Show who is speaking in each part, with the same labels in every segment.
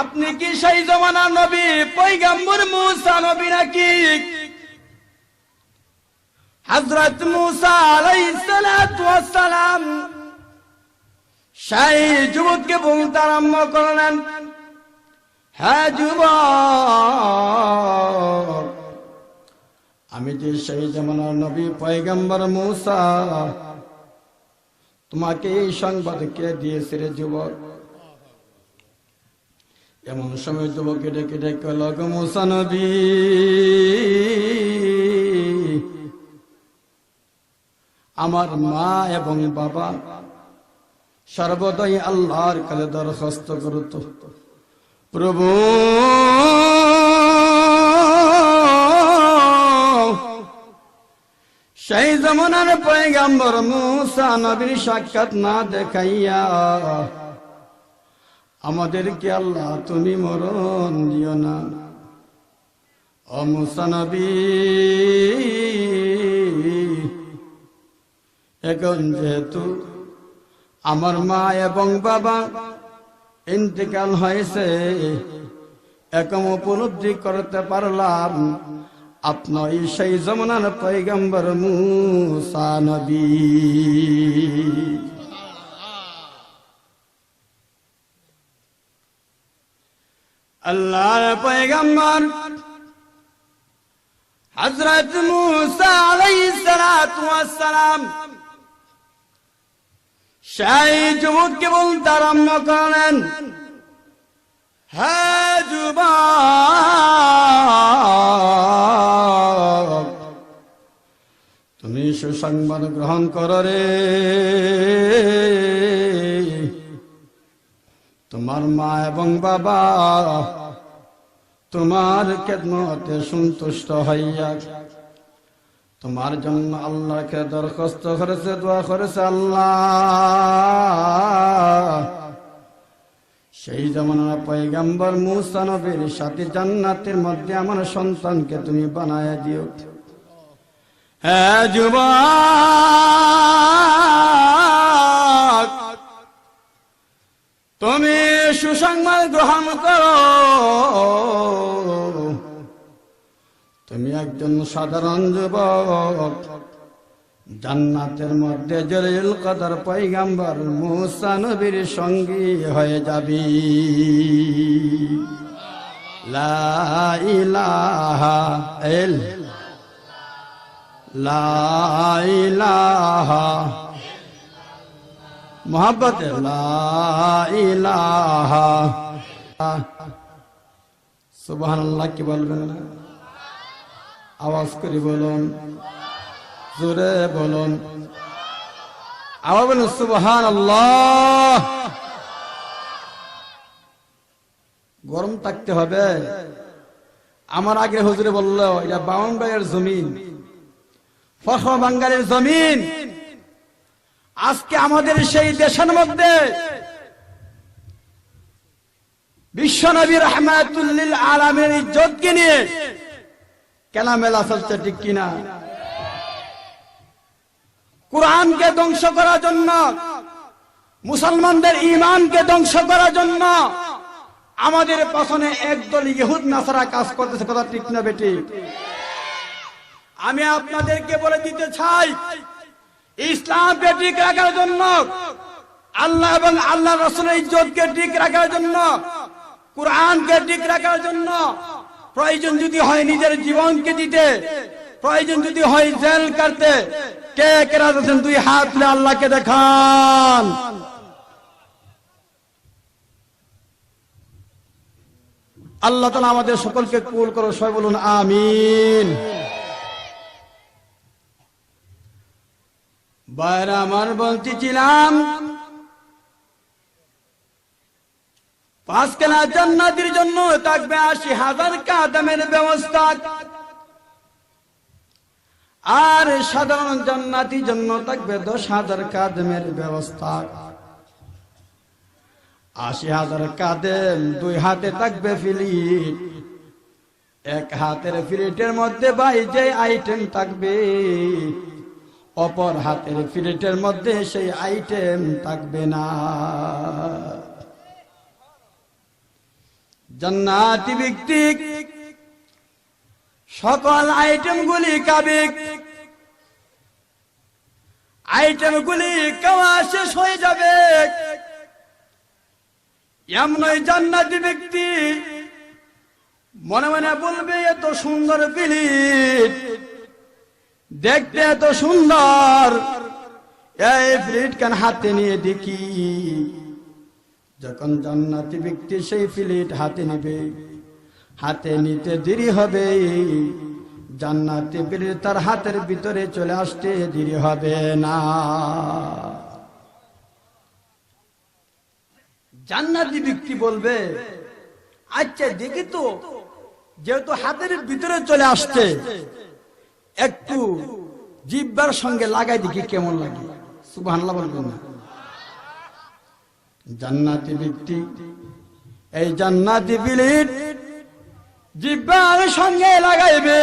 Speaker 1: আপনি কি সেই জমানার নবী পৈগম্বর মুসা নবী নাকি? হজরত মুসা আলাইসালাম সেই যুবককে বলতে আরম্ভ করলেন। হ্যাঁ যুব আমি যে সেই জমানার নবী, পয়গম্বর মুসা, তোমাকে এই সংবাদ কে দিয়েছে রে যুবক? এমন সময় যুবকে ডেকে ডেকে লগ মুসা আমার মা এবং বাবা সর্বদাই আল্লাহর কালে দরখাস্ত করত। প্রভু, সেই জমানার পয়গাম্বর মুসা নবীর সাক্ষাৎ না দেখাইয়া আমাদেরকে আল্লাহ তুমি মরণ দিও না। ও মুসা নবী, এখন যেহেতু আমার মা এবং বাবা ইন্তেকাল হয়েছে একম উপলব্ধি করতে পারলাম আপনার সেই জমানার পৈগম্বর মুসা আল্লাহর পৈগম্বর হজরত মুসা আলাইহিস সালাতু ওয়াস সালাম সেই যুবককে তুমি সুসংবাদ গ্রহণ করো রে। তোমার মা এবং বাবা, তোমার কেদমতে সন্তুষ্ট হইয়া, তোমার জন্য আল্লাহকে দরখাস্ত করেছে, দোয়া করেছে আল্লাহ। সেই যেমন পয়গাম্বর মুসা নবীর সাথে জান্নাতের মধ্যে আমার সন্তানকে তুমি বানায় দিও। হ্যাঁ যুবক, তুমি সুসংবাদ গ্রহণ করো। তুমি একজন সাধারণ যুবক। জান্নাতের মধ্যে জলিল কদর পৈগাম্বর মুসা নবীর সঙ্গী হয়ে যাবি। লা ইলাহা ইল লা ইলাহা মোহাম্মত ইলাহা। কি বলবেন? আওয়াজ করে বলুন, জোরে বলুন। আবার বলুন সুবহান আল্লাহ গরম থাকতে হবে। আমার আগে হুজুরে বলল, এটা বাউন ভাইয়ের জমিন ফখর বাঙ্গালের জমিন। আজকে আমাদের সেই দেশের মধ্যে বিশ্বনবী রহমাতুল্লিল আলমের ইজ্জতকে নিয়ে কেলামেলা চলছে ঠিক কিনা? কোরআনকে ধ্বংস করার জন্য, মুসলমানদের ইমানকে ধ্বংস করার জন্য আমাদের পেছনে একদল ইহুদ নাসারা কাজ করতেছে, কথা ঠিক না বেটি? আমি আপনাদেরকে বলে দিতে চাই ইসলামকে ঠিক রাখার জন্য, আল্লাহ এবং আল্লাহ রসুলের ইজ্জতকে ঠিক রাখার জন্য, কোরআনকে ঠিক রাখার জন্য, প্রয়োজন যদি হয় নিজের জীবনকে দিতে, প্রয়োজন যদি হয় জেল কাটতে, কে কে আছেন? দুই হাত তুলে আল্লাহকে দেখান। আল্লাহ তালা আমাদের সকলকে কুল করো সবাই বলুন, আমিন। বাইরে আমার পাঁচ কেনা জান্নাতির জন্য থাকবে আশি হাজার কাদামের ব্যবস্থা। আর সাধারণ জান্নাতির জন্য থাকবে দশ হাজার কাদেমের ব্যবস্থা। আশি হাজার কাদেম দুই হাতে থাকবে ফিলিট। এক হাতের ফিলিটের মধ্যে বাই যে আইটেম থাকবে। অপর হাতের ফিলিটের মধ্যে সেই আইটেম থাকবে না। জান্নাতি ব্যক্তি সকল আইটেমগুলি কাবিক আইটেমগুলি কাওয়া শেষ হয়ে যাবে। এমনই জান্নাতি ব্যক্তি মনে মনে বলবে, এত সুন্দর প্লেট দেখতে এত সুন্দর। এই প্লেট কেন হাতে নিয়ে দেখি? যখন জান্নাতি ব্যক্তি সেই প্লেট হাতে নেবে, হাতে নিতে দেরি হবে। জান্নাতি প্লেট তার হাতের ভিতরে চলে আসতে দেরি হবে না। জান্নাতি ব্যক্তি বলবে আচ্ছা দেখি তো, যেহেতু হাতের ভিতরে চলে আসছে একটু জিব্বার সঙ্গে লাগাই দেখি কেমন লাগে। সুবাহ জান্নাতি এই জান্নাতি বিলিট জিব্বার সঙ্গে লাগাইবে,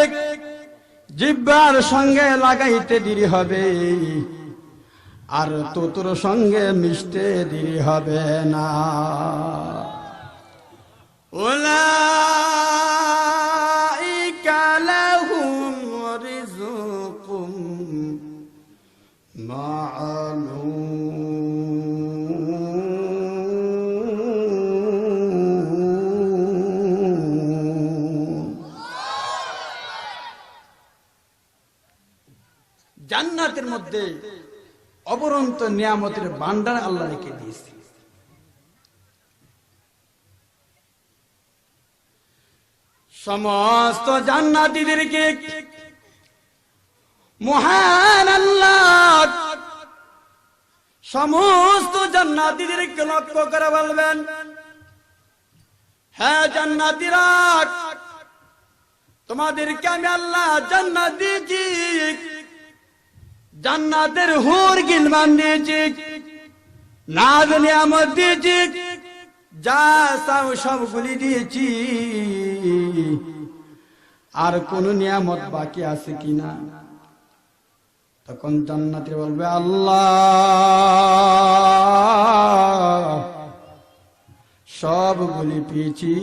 Speaker 1: জিব্বার সঙ্গে লাগাইতে দেরি হবে। আর তোর সঙ্গে মিশতে দেরি হবে না। ওলা জান্নাতের মধ্যে অবরন্ত নিয়ামতের ভান্ডার আল্লাহ রেখে দিয়েছে। সমস্ত জান্নাতীদেরকে মহান আল্লাহ সমস্ত জান্নাতীদেরকে লক্ষ্য করে বলবেন হ্যাঁ জান্নাতীরা, তোমাদেরকে আমি আল্লাহ জান্নাত দিয়েছি। জান্নাতের হুর গিলমান দিয়েছি নাজ নিয়ামত দিয়েছি। যা চাও সবগুলি দিয়েছি। আর কোন নিয়ামত বাকি আছে কিনা তখন জান্নাতে বলবে, আল্লাহ, সবগুলি পেয়েছি।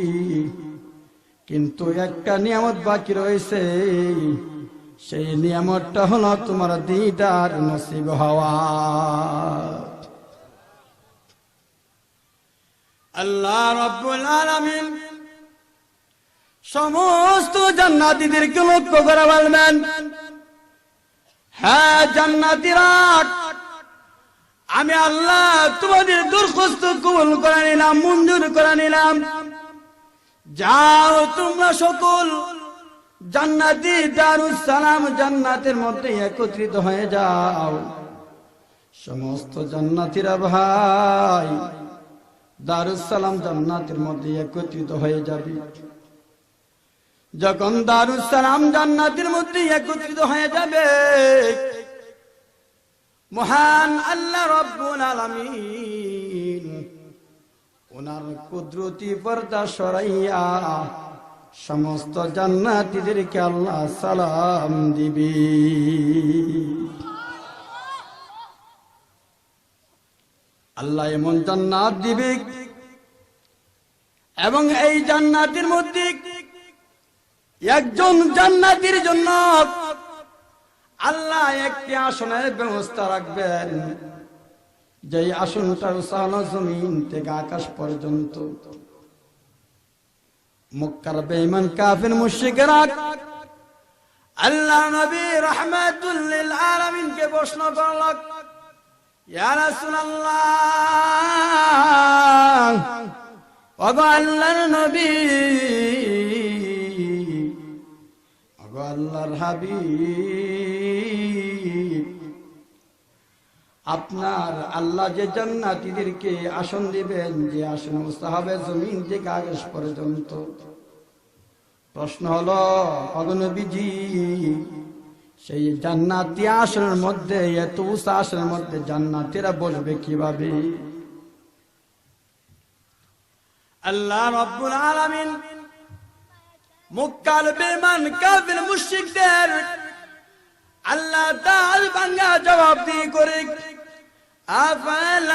Speaker 1: কিন্তু একটা নিয়ামত বাকি রয়েছে। সেই নিয়ামতটা হলো তোমার দিদার নসিব হওয়া। আল্লাহ রব্বুল আলামিন সমস্ত জান্নাতীদেরকে লক্ষ্য করে বলবেন হ্যাঁ জান্নাতীরা, আমি আল্লাহ তোমাদের দরখাস্ত কবুল করে নিলাম, মঞ্জুর করে নিলাম। যাও তোমরা সকল জান্নাতি দারুস সালাম জান্নাতের মধ্যে একত্রিত হয়ে যাও। সমস্ত জান্নাতীরা ভাই দারুসালাম জান্নাতের মধ্যে একত্রিত হয়ে যাবে। যখন দারুসালাম জান্নাতের মধ্যে একত্রিত হয়ে যাবে, মহান আল্লাহ রব্বুল আলামিন, ওনার কুদরতি পর্দা সরাইয়া সমস্ত জান্নাতীদেরকে আল্লাহ সালাম দিবি। আল্লাহ এমন জান্নাত দিবে এবং এই জান্নাতের মধ্যে একজন জান্নাতির জন্য আল্লাহ একটি আসনের ব্যবস্থা রাখবেন। যে আসনটার সাহানো জমিন থেকে আকাশ পর্যন্ত। মক্কার বেঈমান কাফির মুশরিকেরা আল্লাহ নবী রহমাতুল্লিল আলামিনকে প্রশ্ন করল ইয়া রাসূলুল্লাহ ওগো আল্লাহর নবী ওগো আল্লাহর হাবিব আপনার আল্লাহ যে জান্নাতীদেরকে আসন দিবেন, যে আসন হবে জমিন থেকে আকাশ পর্যন্ত। প্রশ্ন হলো অগনবীজি সেই জান্নাতি আসনের মধ্যে, এত উঁচা আসনের মধ্যে জান্নাতিরা বসবে কীভাবে? আল্লাহ রব্বুল আলামিন মুক্কাল বেমান কাফির মুশরিকদের আল্লাহ তাআল বাঙ্গা জবাব দিয়ে করে पल